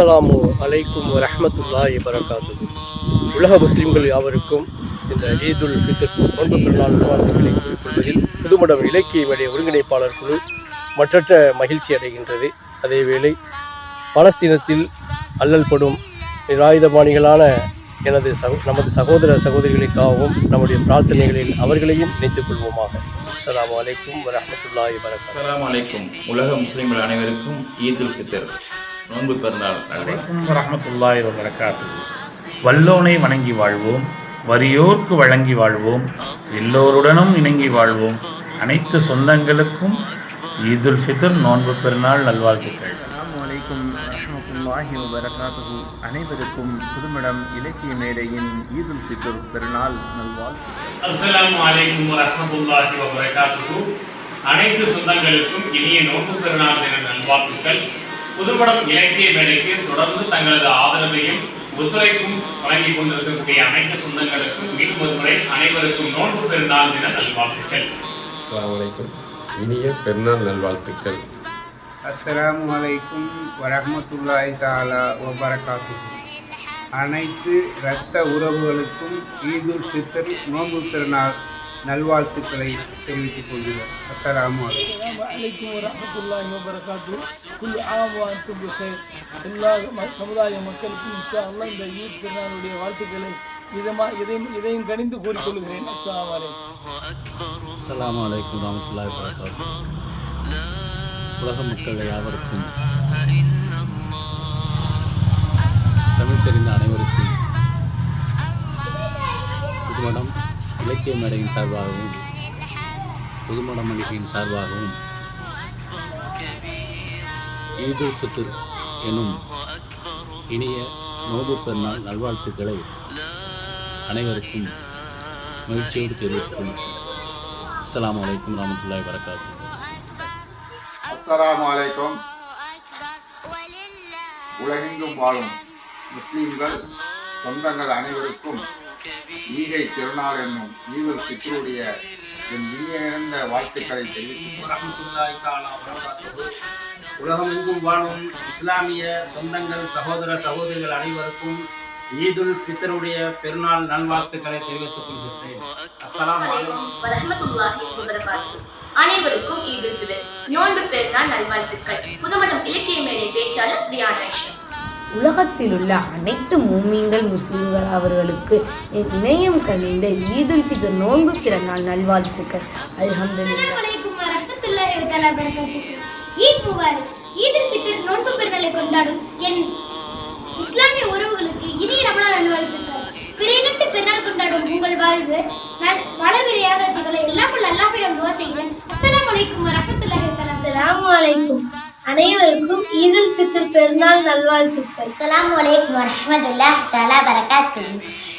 அஸ்ஸலாமு அலைக்கும் ரஹமத்துல்லா வரகாத்து உலக முஸ்லிம்கள் யாவருக்கும் இந்த ஈதுல் ஃபித்ர் நோன்பு திருநாள் வாழ்த்துக்களை குறிப்பிடுவதில் புதுமடம் இலக்கிய வழி ஒருங்கிணைப்பாளர் குழு மற்றற்ற மகிழ்ச்சி அடைகின்றது. அதேவேளை பலஸ்தீனத்தில் அல்லல்படும் நிராயுதபாணிகளான எனது சகோ நமது சகோதர சகோதரிகளுக்காகவும் நம்முடைய பிரார்த்தனைகளில் அவர்களையும் இணைத்துக் கொள்வோமாக. அஸ்லாம் அலைக்கும் வரஹ்மத்துல்லாஹி வரகாத்து அஸ்லாம் அலைக்கும். உலக முஸ்லீம்கள் அனைவருக்கும் ஈதுல் ஃபித்தர் நோன்பு பெருநாள். வபரகாத்து வல்லோனை வணங்கி வாழ்வோம். வறியோர்க்கு வழங்கி வாழ்வோம். எல்லோருடனும் இணங்கி வாழ்வோம். அனைத்து சொந்தங்களுக்கும் ஈதுல் ஃபித்ர் நோன்பு பெருநாள் நல்வாழ்த்துக்கள். அலைக்கும் அனைவருக்கும் புதுமடம் இலக்கிய மேடையின் ஈதுல் ஃபித்ர் பெருநாள் நல்வாழ்த்துக்கள். அஸ்ஸலாமு அலைக்கும் அனைத்து சொந்தங்களுக்கும் இனிய நோன்பு பெருநாள் தின நல்வாழ்த்துக்கள். புதுப்படம் இலக்கிய மேடைக்கு தொடர்ந்து தங்களது ஆதரவையும் ஒத்துழைப்பும் வழங்கிக் கொண்டிருக்கக்கூடிய அனைத்து சொந்தங்களுக்கும் மீண்டும் ஒருமுறை அனைவருக்கும் நோன்பு பெருநாள் தின நல்வாழ்த்துக்கள். இனிய பெருநாள் நல்வாழ்த்துக்கள். அஸ்ஸலாமு அலைக்கும் வரஹ்மத்துல்லாஹி தஆலா வபரகாத்துஹு. அனைத்து இரத்த உறவுகளுக்கும் ஈதுல் ஃபித்ர் நோன்பு பெருநாள் நல்வாழ்த்துக்களை தெரிவித்துக் கொள்கிறோம். அஸ்லாம் வலைக்கம் வரமத்துல்லாஹி வபரகாத்து. குல் ஆவாத்து புசைர் எல்லா சமுதாய மக்களுக்கும் இன்ஷா அல்லா இந்த ஈத் திருநாளுடைய வாழ்த்துக்களை இதமா இதையும் இதையும் கணிந்து கூறிக்கொள்கிறேன். அஸ்லாம் வலைக்கம் அஸ்லாம் வலைக்கம் வரமத்துல்லாஹி வபரகாத்து. உலக மக்கள் யாவருக்கும் தமிழ் தெரிந்த இலக்கிய மேடையின் சார்பாகவும் புதுமடம் மளிகையின் சார்பாகவும் ஈதுல் ஃபித்ர் எனும் இனிய நோபு பெருநாள் நல்வாழ்த்துக்களை அனைவருக்கும் மகிழ்ச்சியோடு தெரிவித்துக் கொள்கிறேன் அஸ்ஸலாமு அலைக்கும் வரமத்துல்லாஹி வரகாத்து அஸ்ஸலாமு அலைக்கும். உலகெங்கும் வாழும் முஸ்லீம்கள் சொந்தங்கள் அனைவருக்கும் ஈகை திருநாள் என்னும் ஈதுல் ஃபித்ருடைய என் வாழ்த்துக்களை வபரகாத்துஹு. உலகமெங்கும் வாழும் இஸ்லாமிய சொந்தங்கள் சகோதர சகோதரிகள் அனைவருக்கும் ஈதுல் ஃபித்ருடைய பெருநாள் நல்வாழ்த்துக்களை தெரிவித்துக் கொள்கிறேன் அஸ்ஸலாமு அலைக்கும். வரஹ்மத்துல்லாஹி வபரகாத்துஹு. அனைவருக்கும் ஈதுல் ஃபித்ர். நோன்பு பெருநாள் நல்வாழ்த்துக்கள். புதுமடம் இலக்கிய மேடை பேச்சாளர் தியானா ஐஷா உலகத்தில் உள்ள அனைத்து மூமீன்கள் முஸ்லிம்கள் அவர்களுக்கு என் இணையம் கணிந்த ஈதுல் ஃபித்ர் நோன்பு பிறநாள் நல்வாழ்த்துக்கள். அல்ஹம்துலில்லாஹ். நோன்பு பெருநாளை கொண்டாடும் என் இஸ்லாமிய உறவுகளுக்கு இனிய ரமணான் நல்வாழ்த்துக்கள். பிறைகட்டு பெருநாள் கொண்டாடும் உங்கள் வாழ்வு நல் வளவிரையாக திகழ எல்லாம் உள்ள அல்லாஹ்விடம் துவா செய்கிறேன் அஸ்ஸலாமு அலைக்கும் வரஹ்மத்துல்லாஹி வதஆலா அஸ்ஸலாமு அலைக்கும். அனைவருக்கும் ஈதுல் ஃபித்ர் பெருநாள் நல்வாழ்த்துக்கள். அஸ்ஸலாமு வலைக்கும் வரமதுல்லா தலா பரகாத்துஹு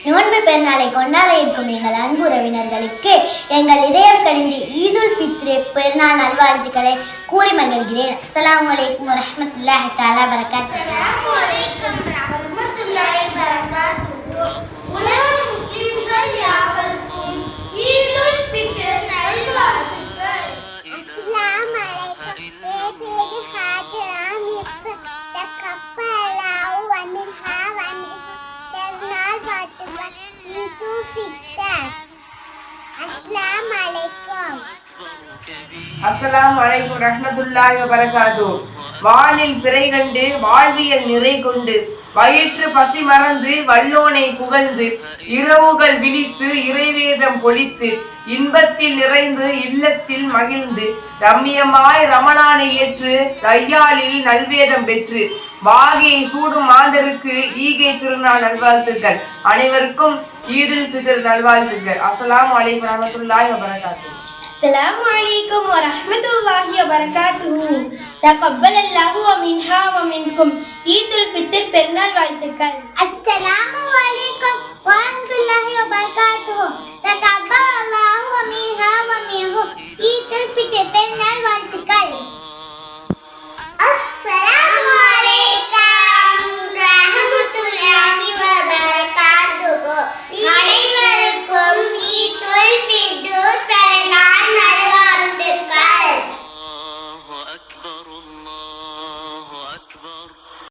நோன்பு பெருநாளை கொண்டாட இருக்கும் எங்கள் அன்பு உறவினர்களுக்கு எங்கள் இதயம் கடிந்து ஈதுல் ஃபித்ர் பெருநாள் நல்வாழ்த்துக்களை கூறி மகிழ்கிறேன். அஸ்லாம் வலைக்கும் வரமத்துல்லா தலா பரகாத்துஹு அஸ்லாம் வலைக்கும் அஸ்ஸலாமு அலைக்கும் வானில் பிறை கண்டு வாழ்வியல் நிறை கொண்டு வயிற்று பசி மறந்து வல்லோனை புகழ்ந்து இரவுகள் விழித்து இறைவேதம் பொழித்து இன்பத்தில் நிறைந்து இல்லத்தில் மகிழ்ந்து ரம்மியமாய் ரமணானை ஏற்று கையாலில் நல்வேதம் பெற்று வாகையை சூடும் மாந்தருக்கு ஈகை திருநாள் நல்வாழ்த்துக்கள் அனைவருக்கும் ஈதில் ஃபிதர் நல்வாழ்த்துக்கள் அஸ்லாம் வலைக்கம் வரமத்துல்லாஹி வபரகாத்து السلام عليكم ورحمة الله وبركاته تقبل الله ومنها ومنكم عيد الفطر பெருநாள் வாழ்த்துக்கள் السلام عليكم ورحمة الله وبركاته تقبل الله ومنها ومنكم عيد الفطر பெருநாள்